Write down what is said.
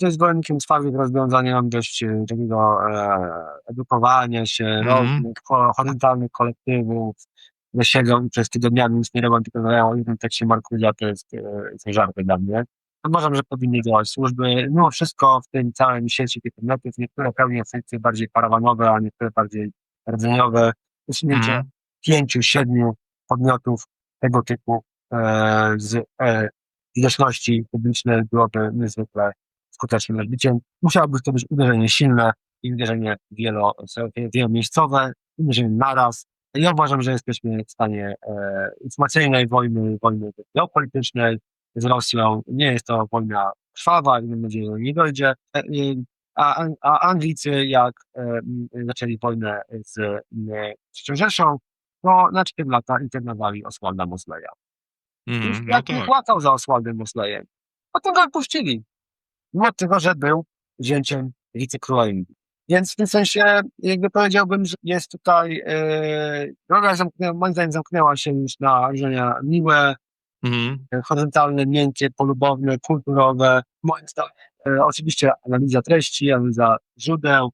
To jest zwolennikiem twarrych rozwiązań, mam dość e, takiego e, edukowania się, ho- horyzontalnych kolektywów, że siedzą i przez tygodniami nic nie robią, tylko o jednym tekście Markulia, to jest, e, są żarty dla mnie. Uważam, że powinny działać służby. Mimo wszystko w tym całym sieci tych podmiotów niektóre pełnią funkcje bardziej parawanowe, a niektóre bardziej rdzeniowe. Usunięcie Mhm. pięciu, siedmiu podmiotów tego typu e, z e, widoczności publicznej byłoby niezwykle skutecznym odbiciem. Musiałoby to być uderzenie silne i uderzenie wielo, wielomiejscowe, uderzenie naraz. Ja uważam, że jesteśmy w stanie e, informacyjnej wojny, wojny geopolitycznej z Rosją. Nie jest to wojna krwawa mam nadzieję, że nie dojdzie. E, e, A, a Anglicy, jak e, zaczęli wojnę z III Rzeszą, to na 4 lata internowali Oswalda Mosleya. Już No jak nie tak. płacał za Oswaldem Mosleyem. Potem go wypuścili. Mimo tego, że był zięciem wicekróla Indii. Więc w tym sensie jakby powiedziałbym, że jest tutaj e, droga zamknęła, moim zdaniem zamknęła się już na różnienia miłe, Mhm. horyzontalne, miękkie, polubowne, kulturowe. Moim zdaniem e, oczywiście analiza treści, analiza źródeł,